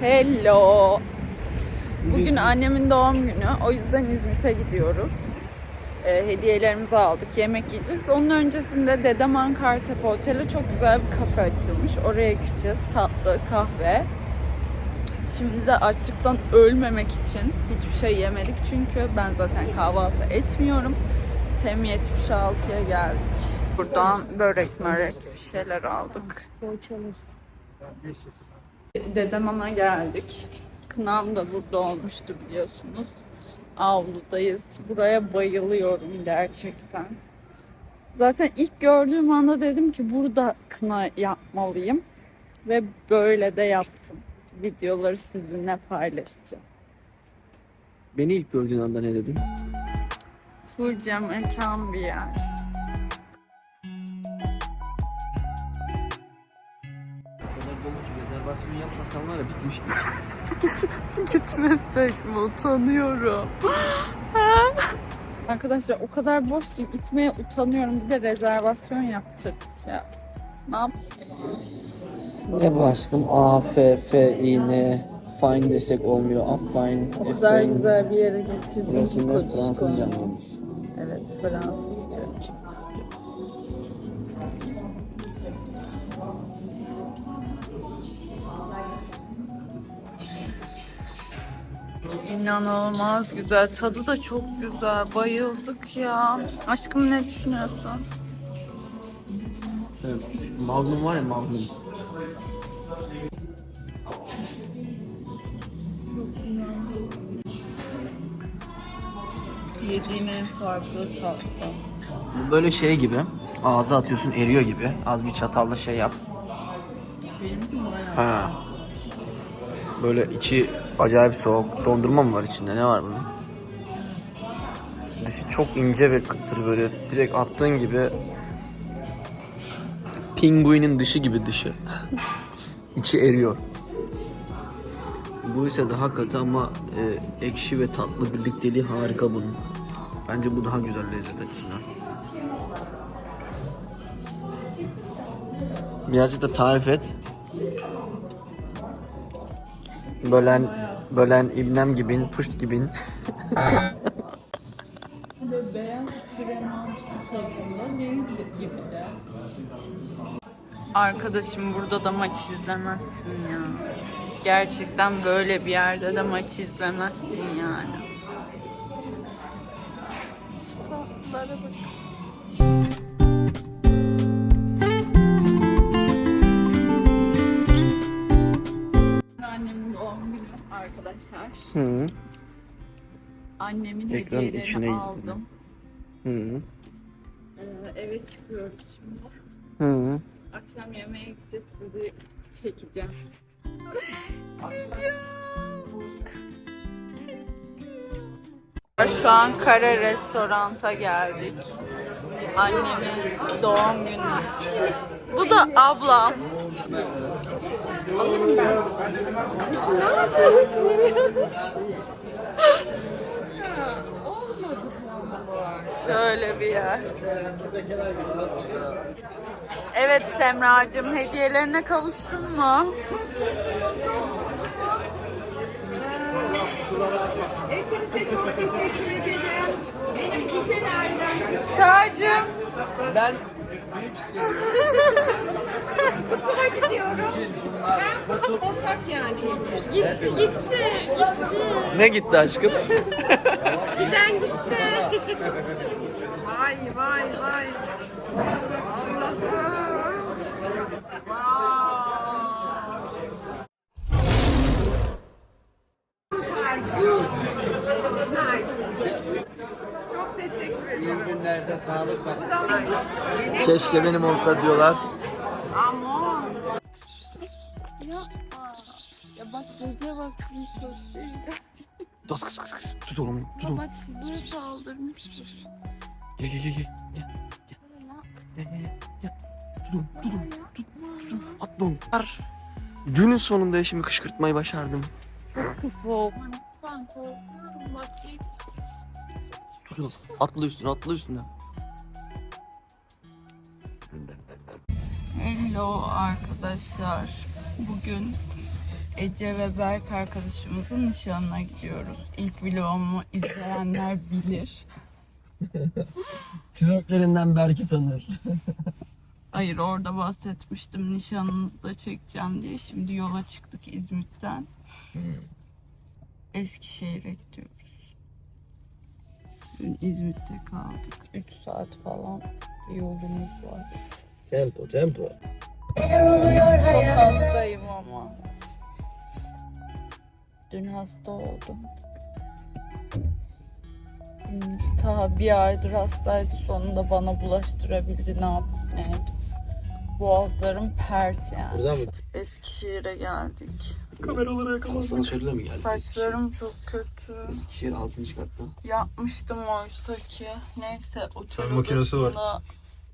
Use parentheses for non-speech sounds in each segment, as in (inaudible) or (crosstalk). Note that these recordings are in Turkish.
Hello. Bugün annemin doğum günü. O yüzden İzmit'e gidiyoruz. Ee, hediyelerimizi aldık. Yemek yiyeceğiz. Onun öncesinde Dedeman Kartepe Oteli çok güzel bir kafe açılmış. Oraya gideceğiz. Tatlı, kahve. Şimdi de açlıktan ölmemek için hiçbir şey yemedik. Çünkü ben zaten kahvaltı etmiyorum. Tem 76'ya geldik. Buradan börek mörek bir şeyler aldık. Borç alırsın. Dedeman'a geldik. Kınam da burada olmuştu biliyorsunuz. Avludayız. Buraya bayılıyorum gerçekten. Zaten ilk gördüğüm anda dedim ki burada kına yapmalıyım. Ve böyle de yaptım. Videoları sizinle paylaşacağım. Beni ilk gördüğün anda ne dedin? Full cam mekan bir yer. Var ya bitmişti. (laughs) Gitmesek mi? Utanıyorum. (laughs) Arkadaşlar o kadar boş ki gitmeye utanıyorum. Bir de rezervasyon yapacaktık ya. Ne yap? ne bu aşkım? A, F, F, I, N. Fine desek olmuyor. Affine. O kadar güzel bir yere getirdim ki Burası. Fransızca mıymış? Evet Fransızca. İnanılmaz güzel. Tadı da çok güzel. Bayıldık ya. Aşkım ne düşünüyorsun? Evet. Magnum var ya Magnum. Yediğim en farklı tatlı. Bu böyle şey gibi. Ağza atıyorsun eriyor gibi. Az bir çatalla şey yap. Benimki bayağı. Ha. Böyle içi acayip soğuk. Dondurma mı var içinde? Ne var bunun? Dışı çok ince ve kıtır böyle direkt attığın gibi pinguinin dışı gibi dışı. (laughs) İçi eriyor. Bu ise daha katı ama e, ekşi ve tatlı birlikteliği harika bunun. Bence bu daha güzel lezzet açısından. Birazcık da tarif et. Bölen bölen ibnem gibin, puşt gibin. Arkadaşım burada da maç izlemezsin ya. Gerçekten böyle bir yerde de maç izlemezsin yani. İşte tatlılara bak. Hı Annemin Ekranın içine hediyelerini girdin. aldım. hı. Ee, eve çıkıyoruz şimdi. Hı. Akşam yemeğe gideceğiz. Sizi çekeceğim. Çekeceğim. (laughs) Şu an Kare Restorant'a geldik. Annemin doğum günü. Bu da ablam. Şöyle bir yer. Evet Semracığım hediyelerine kavuştun mu? Hepinize çok teşekkür ederim. Benim güzel ailem. Çağcığım. Ben büyük hissediyorum. (laughs) Kutuya gidiyorum. Ben ortak yani gidiyorum. Gitti gitti. Ne gitti aşkım? Giden gitti. Vay vay vay. Allah'ım. Nice. Çok teşekkür ederim. Günlerde sağlık bak. Yeni Keşke benim olsa diyorlar. Aman. Ya, ya bak gece bak Dos kıs kıs kıs. Tut oğlum. Tut oğlum. Bak size saldırmış. Gel gel gel gel. Gel gel gel. gel. gel. Tut oğlum. Tut oğlum. Tut. Tut oğlum. Atla oğlum. Günün sonunda eşimi kışkırtmayı başardım. Kız soğuk. Sen korkuyorum bak. Tut oğlum. Atla üstüne atla üstüne. Hello arkadaşlar. Bugün Ece ve Berk arkadaşımızın nişanına gidiyoruz. İlk vlogumu izleyenler bilir. Twerklerinden belki tanır. (laughs) Hayır orada bahsetmiştim nişanınızda çekeceğim diye. Şimdi yola çıktık İzmit'ten. Eskişehir'e gidiyoruz. Dün İzmit'te kaldık. 3 saat falan yolumuz var. Tempo tempo. Çok hastayım ama. Dün hasta oldum. Ta bir aydır hastaydı sonunda bana bulaştırabildi ne yapıp ne edip. Boğazlarım pert yani. Buradan mı? Eskişehir'e geldik. Kameralara yakalan. Asansörle mi geldin? Saçlarım çok kötü. Eskişehir 6. katta. Yapmıştım oysa ki. Neyse otel Fön makinesi var.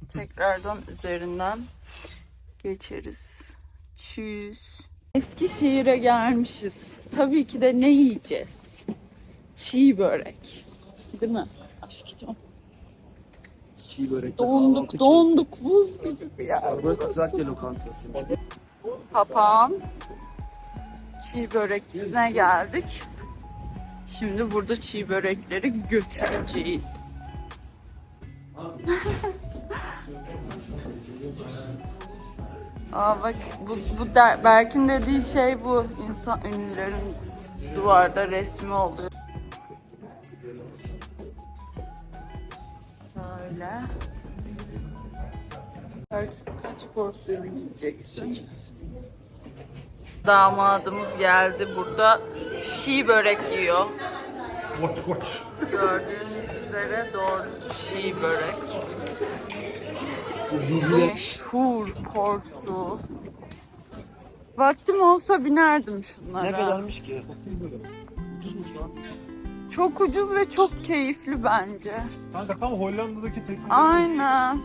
Tekrardan üzerinden geçeriz. Çüz. Eskişehir'e gelmişiz. Tabii ki de ne yiyeceğiz? Çiğ börek. Değil mi? Aşkım. Çiğ börek. Donduk donduk buz gibi bir yer. Burası Trakya lokantası. Papağan çiğ börekçisine geldik. Şimdi burada çiğ börekleri götüreceğiz. (laughs) Aa bak bu, bu der, Berk'in dediği şey bu. İnsan ünlülerin duvarda resmi oluyor. Böyle. Berk kaç porsiyon yiyeceksin? Damadımız geldi burada şi börek yiyor. Koç koç. Gördüğünüz üzere doğrusu şi börek. Meşhur porsu. Vaktim olsa binerdim şunlara. Ne kadarmış ki? Ucuzmuş lan. Çok ucuz ve çok keyifli bence. Kanka tam Hollanda'daki teknik. Aynen.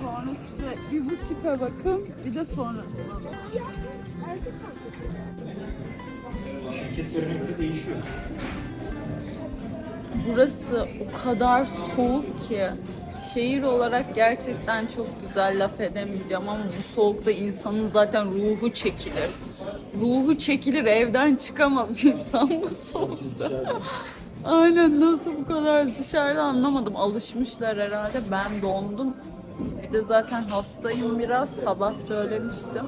Sonra size bir bu tipe bakın, bir de sonrasına bakın. Burası o kadar soğuk ki şehir olarak gerçekten çok güzel laf edemeyeceğim ama bu soğukta insanın zaten ruhu çekilir. Ruhu çekilir evden çıkamaz (laughs) insan bu soğukta. Aynen nasıl bu kadar dışarıda anlamadım. Alışmışlar herhalde. Ben dondum. Bir de zaten hastayım biraz. Sabah söylemiştim.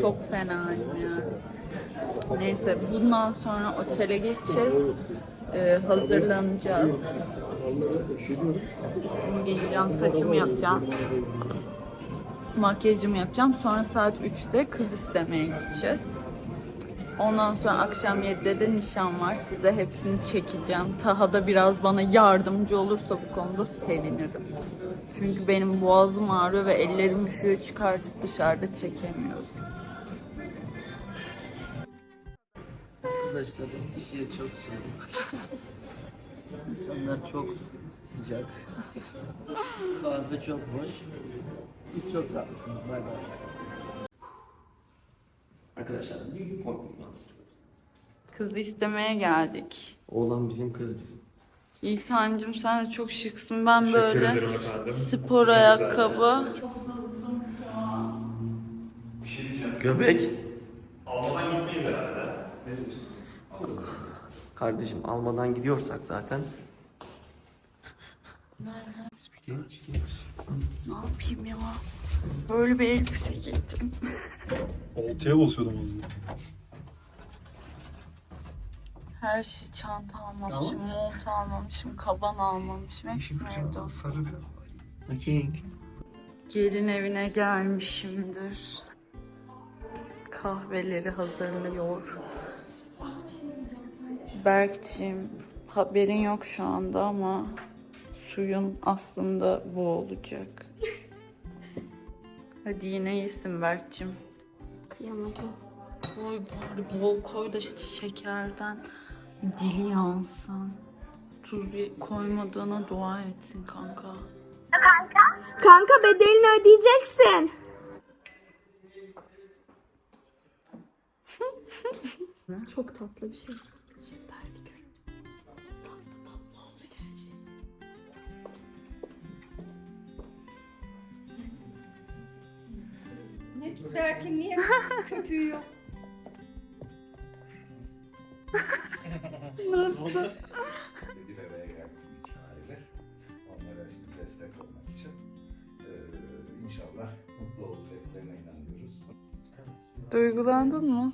Çok fenayım yani. Neyse bundan sonra otele geçeceğiz. Ee, hazırlanacağız. Üstümü giyeceğim, saçımı yapacağım. Makyajımı yapacağım. Sonra saat 3'te kız istemeye gideceğiz. Ondan sonra akşam 7'de de nişan var. Size hepsini çekeceğim. Taha da biraz bana yardımcı olursa bu konuda sevinirim. Çünkü benim boğazım ağrıyor ve ellerim üşüyor çıkartıp dışarıda çekemiyorum. Arkadaşlar Eskişehir çok soğuk. İnsanlar çok sıcak. Kahve çok boş. Siz çok tatlısınız. Bay bay. Arkadaşlar büyük korkmayın. Kızı istemeye geldik. Oğlan bizim kız bizim. Yiğitancığım sen de çok şıksın. Ben böyle spor ayakkabı. Göbek. Kardeşim almadan gidiyorsak zaten. Ne yapayım ya? Böyle bir elbise giydim. (laughs) Oltaya basıyordum o zaman. Her şey çanta almamışım, mont almamışım, kaban almamışım. Hepsini evde unuttum. Gelin evine gelmişimdir. Kahveleri hazırlıyor. Berk'cim haberin yok şu anda ama suyun aslında bu olacak. Hadi yine iyisin Berk'cim. Kıyamadım. Koy bari bol koy da işte şekerden dili yansın. Tuz koymadığına dua etsin kanka. Kanka bedelini ödeyeceksin. Çok tatlı bir şey. Şeftali Ne derken niye (laughs) köpüğü yok? bir araya geldik iki aile. Onlara işte destek olmak için eee, inşallah mutlu olacaklarına inanıyoruz. Duygulandın mı?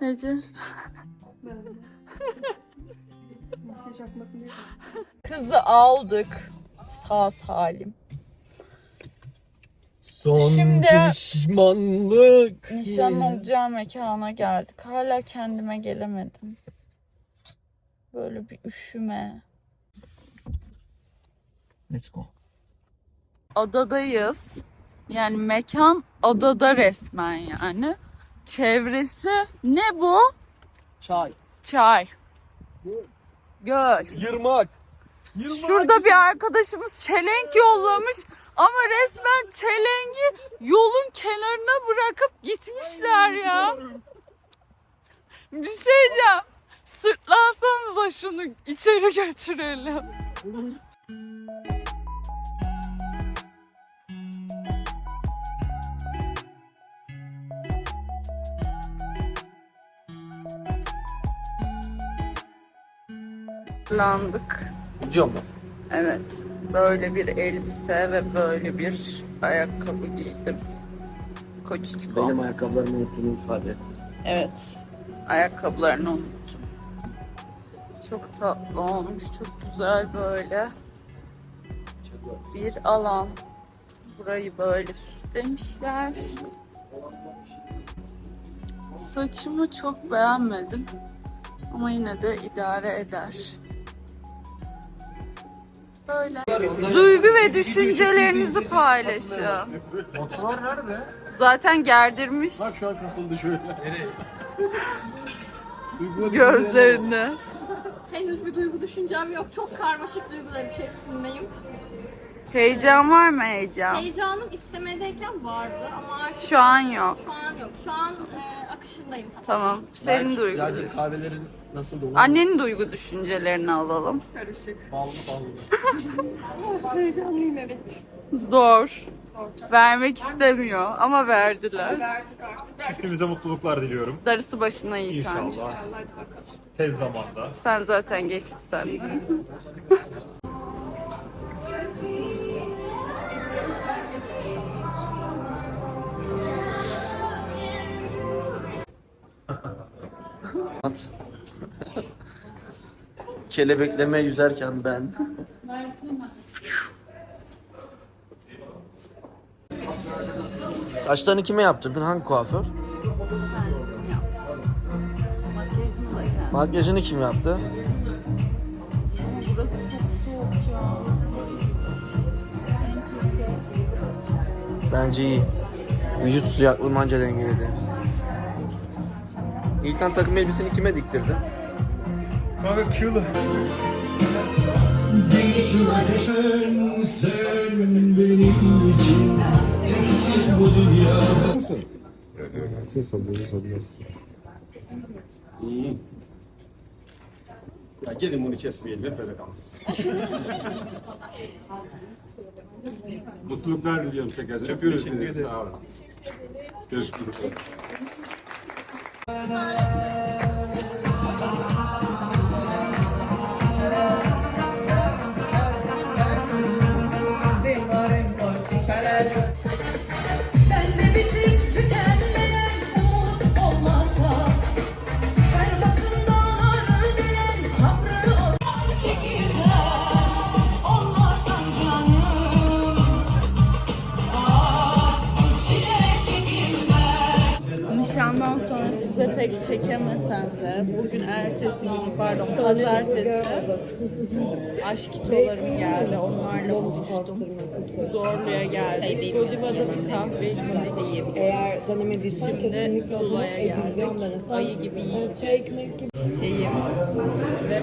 Ece. (laughs) Makyaj akmasın diye. Kızı aldık. Sağ salim. Son Şimdi- pişmanlık. Nişan olacağı mekana geldik. Hala kendime gelemedim. Böyle bir üşüme. Let's go. Adadayız. Yani mekan adada resmen yani. Çevresi ne bu? Çay. Çay. Göl. Yırmak. Şurada bir arkadaşımız çelenk yollamış ama resmen çelengi yolun kenarına bırakıp gitmişler ya. Bir şey diyeceğim. Sırtlansanıza şunu içeri götürelim. Landık. Ben. Evet. Böyle bir elbise ve böyle bir ayakkabı giydim. Koçiçko. Benim ayakkabılarımı unuttuğunu ifade et. Evet. Ayakkabılarını unuttum. Çok tatlı olmuş. Çok güzel böyle bir alan. Burayı böyle süslemişler. Saçımı çok beğenmedim. Ama yine de idare eder. Böyle. Duygu ve düşüncelerinizi paylaşın. Motorlar nerede? Zaten gerdirmiş Bak şu an kasıldı şöyle. Nereye? gözlerini. Henüz bir duygu düşüncem yok. Çok karmaşık duygular içerisindeyim. Heyecan var mı heyecan? Heyecanım istemedeyken vardı ama artık Şu an yok. şu an yok. Şu an e, akışındayım. Tamam. Senin duygu. Birazcık kahvelerin nasıl dolu? Annenin duygu düşüncelerini alalım. (laughs) Ballı ballı. Heyecanlıyım evet. Zor. Vermek istemiyor ama verdiler. Verdik artık. Çiftimize mutluluklar diliyorum. Darısı başına Yiğitancı. İnşallah. Hadi bakalım. Tez zamanda. Sen zaten geçti sen. (laughs) At. Kelebekleme yüzerken ben. Saçlarını kime yaptırdın? Hangi kuaför? Makyajını kim yaptı? Burası çok soğuk ya. Bence iyi. Vücut sıcaklığımı anca dengeledi. İltan takım elbiseni kime diktirdin? Kanka kill. Ya gelin bunu kesmeyelim hep böyle kalsın. Mutluluklar diliyorum tekrar. Öpüyoruz. Sağ olun. Görüşmek üzere. 唉 pek çekemesem de bugün ertesi günü pardon pazartesi aşk kitolarım geldi onlarla buluştum. Zorlu'ya geldik. Godiva'da bir kahve içtik. Eğer denemediysen Şimdi kesinlikle o zaman geldik. Ayı gibi gibi Çiçeğim ve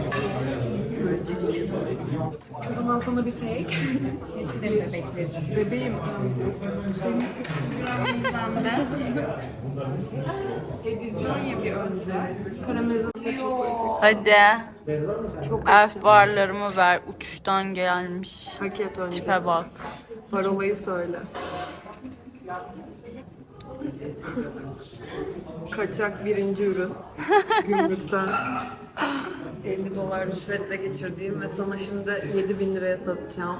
O zaman sana bir fake. Hepsi de bebekleri. Bebeğim. Senin üstünden de Edizyon ya bir önce. Karamelize de çok Hadi. Çok Elf barlarımı ver. Uçtan gelmiş. Paket önce. Tipe bak. Parolayı söyle. Kaçak birinci ürün. (laughs) Gümrükten 50 dolar rüşvetle geçirdiğim ve sana şimdi 7 bin liraya satacağım.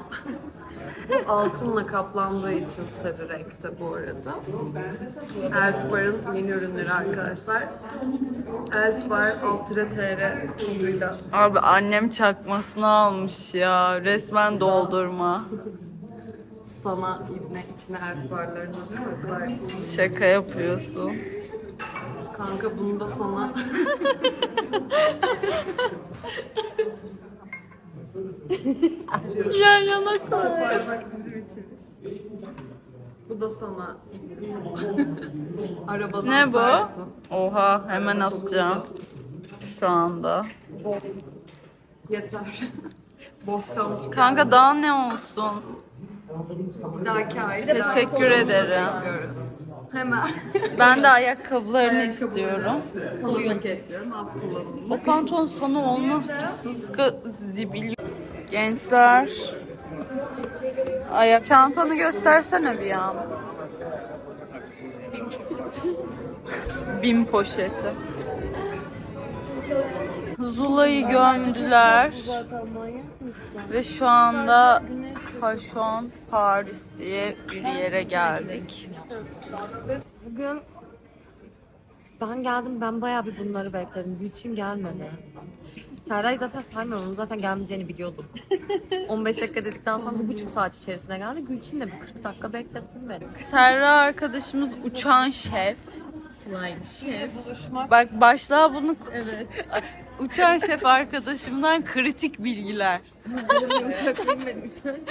Bu (laughs) Altınla kaplandığı için sarı renkte bu arada. Elf Bar'ın yeni ürünleri arkadaşlar. Elf Bar Ultra TR koduyla Abi annem çakmasını almış ya. Resmen doldurma. (laughs) sana ibne içine Elf saklarsın. Şaka yapıyorsun. Kanka bunu da sana (laughs) Yan yana koy. Parmak bizim için. Bu da sana. Arabadan Ne bu? sarsın. Oha hemen asacağım. Şu anda. Yeter. Bohçam çıkar. Kanka daha ne olsun? Teşekkür ederim. Hemen. (laughs) Ben de ayakkabılarını istiyorum. Soyun paketliyorum. Az kullanılmış. O pantolon sana olmaz ki sıska zibil. Gençler. Ayak çantanı göstersene bir an. Bin poşeti. Zula'yı gömdüler. Ve şu anda Fashion Paris diye bir yere geldik. Bugün ben geldim ben bayağı bir bunları bekledim. Gülçin gelmedi. Serra'yı zaten saymıyorum. Onun zaten gelmeyeceğini biliyordum. (laughs) 15 dakika dedikten sonra bir buçuk saat içerisine geldi. Gülçin de bir 40 dakika beklettim beni. Serra arkadaşımız uçan şef. Flying Chef. Bak başlığa bunu evet. Uçan şef arkadaşımdan kritik bilgiler. Uçak bilmediysen. (laughs)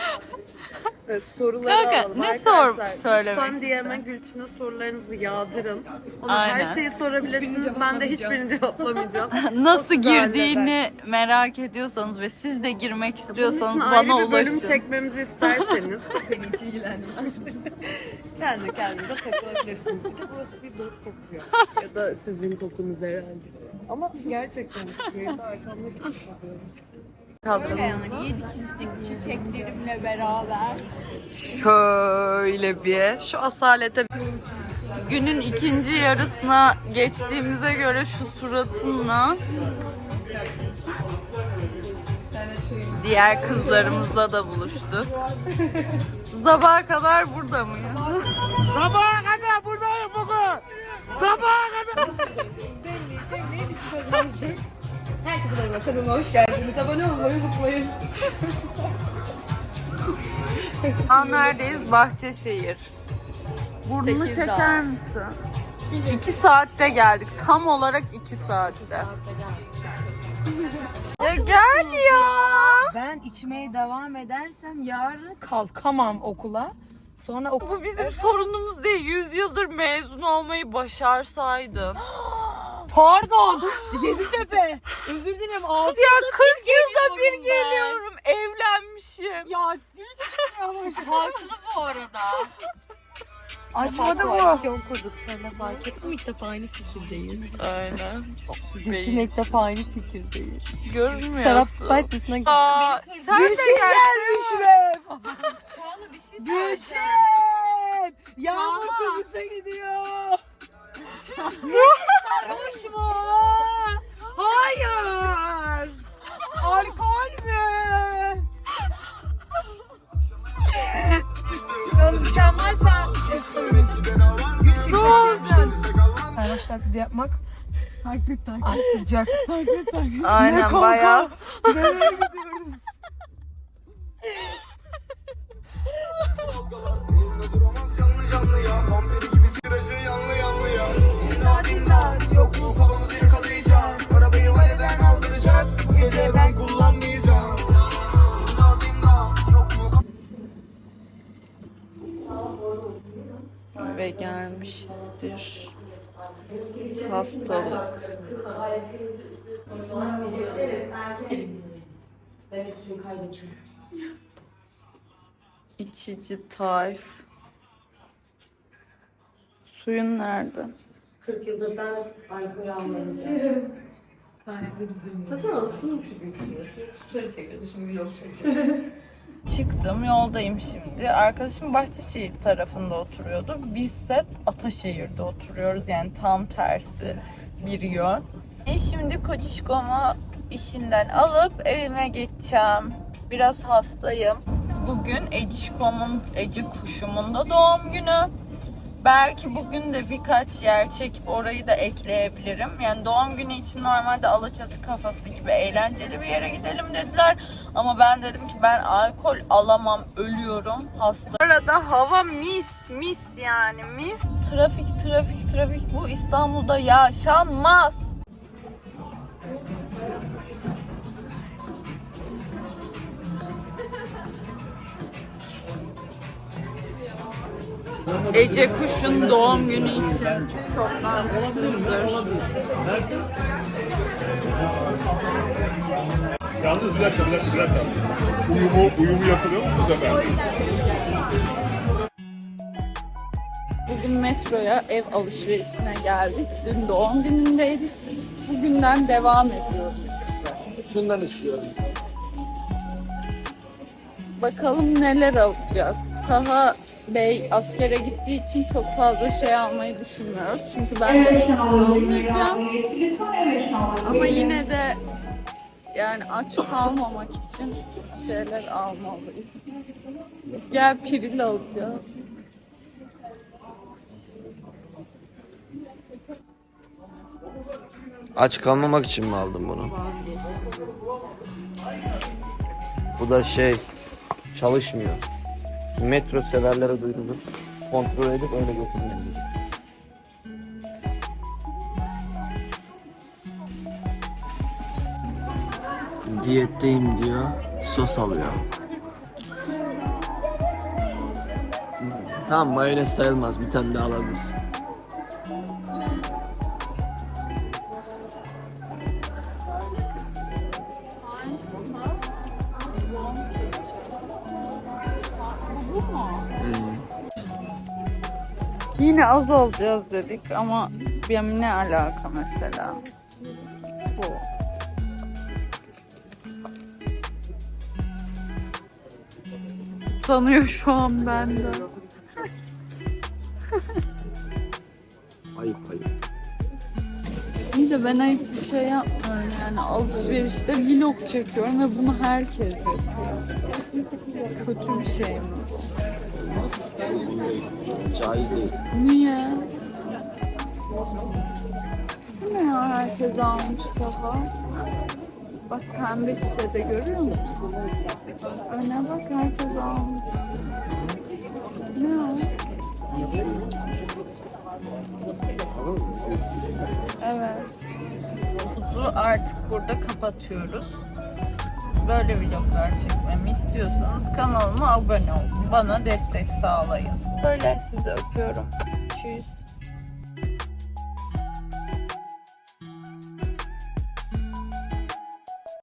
Evet, soruları Kanka, alalım ne arkadaşlar. sor- söylemek Lütfen DM'e Gülçin'e sorularınızı yağdırın. Ona Aynen. her şeyi sorabilirsiniz. Ben de hiçbirini cevaplamayacağım. (laughs) Nasıl girdiğini merak ediyorsanız ve siz de girmek Bunun istiyorsanız için bana ayrı bir bölüm ulaşın. çekmemizi isterseniz (laughs) Beni hiç ilgilendirmez. kendi kendinize takılabilirsiniz. Burası bir bok kokuyor. ya da sizin kokunuz herhalde. Ama gerçekten yayında arkamda. Kaldıralım. Yani yedik içtik çiçeklerimle beraber. Şöyle bir şu asalete Günün ikinci yarısına geçtiğimize göre şu suratınla diğer kızlarımızla da buluştuk. Sabaha kadar burada mıyız? Sabaha kadar buradayım bugün. Sabaha kadar. Herkese merhaba kanalıma hoş geldiniz. Abone olmayı unutmayın. An neredeyiz? Bahçeşehir. Burnunu Tekirdağ. çeker misin? İki saatte geldik. Tam olarak iki saatte. Ya gel ya. Ben içmeye devam edersem yarın kalkamam okula. Sonra okul... Bu bizim sorunumuz değil. Yüz yıldır mezun olmayı başarsaydın. (gasps) Pardon. (gasps) Yeditepe. Özür dilerim. Altı Ya 40 yılda bir geliyorum ben. geliyorum. Evlenmişim. ya Gülçin yavaş. Haklı bu arada. (laughs) Açmadı bu. Koalisyon kurduk seninle fark ettim. İlk defa aynı fikirdeyiz. Aynen. Gülçin ilk defa aynı fikirdeyiz. Görünmüyor. Serap Sprite dışına gitti. Aa, sen de gelmiş be. Çağla bir şey söyleyeceğim. Gülçin. Yağmur kıbrıs'a gidiyor. Sarhoş mu? Hayır. Alkol mü? (laughs) taklidi yapmak taklit taklit arttıracak. Taklit taklit. Aynen, kanka? bayağı. Nereye gidiyoruz? Ve gelmişizdir. Hastalık. İçici tayf. Suyun nerede? 40 yıldır ben alkol almayınca. Zaten alışkınım ki içinde. Story çekiyordu şimdi vlog çekiyor. (laughs) Çıktım yoldayım şimdi. Arkadaşım Bahçeşehir tarafında oturuyordu. Biz de Ataşehir'de oturuyoruz. Yani tam tersi bir yön. E şimdi kocişkomu işinden alıp evime geçeceğim. Biraz hastayım. Bugün Ecişkom'un, Ece kuşumun da doğum günü. Belki bugün de birkaç yer çekip orayı da ekleyebilirim. Yani doğum günü için normalde Alaçatı kafası gibi eğlenceli bir yere gidelim dediler. Ama ben dedim ki ben alkol alamam, ölüyorum hasta. Arada hava mis, mis yani mis. Trafik, trafik, trafik bu İstanbul'da yaşanmaz. Ece Kuş'un doğum günü için mutsuzdur. Yalnız bir dakika, bir dakika, bir dakika. Uyumu, uyumu yapılıyor musunuz efendim? Bugün metroya ev alışverişine geldik. Dün doğum günündeydik. Bugünden devam ediyoruz. Şundan istiyorum. Bakalım neler alacağız. Taha Bey askere gittiği için çok fazla şey almayı düşünmüyoruz. Çünkü ben de almayacağım. Ama yine de yani aç kalmamak için şeyler almalıyız. Gel piril alacağız. Aç kalmamak için mi aldın bunu? Bu da şey çalışmıyor. Metro severlere duyurulur. Kontrol edip öyle götürülür. Diyetteyim diyor. Sos alıyor. Tamam mayonez sayılmaz. Bir tane daha alabilirsin. Yine az alacağız dedik ama benim ne alaka mesela? Bu. Utanıyor şu an benden. Ayıp ayıp. İyi de ben ayıp bir şey yapmıyorum yani alışverişte vlog çekiyorum ve bunu herkes yapıyor. Kötü bir şey mi? Caiz değil. Niye? Bu ne ya herkes almış daha. Bak pembe şişede görüyor musun? Öne bak herkes almış. Ne o? Evet. Buzu artık burada kapatıyoruz. Böyle vloglar çekmemi istiyorsanız kanalıma abone olun. Bana destek sağlayın. Böyle sizi öpüyorum. Tschüss.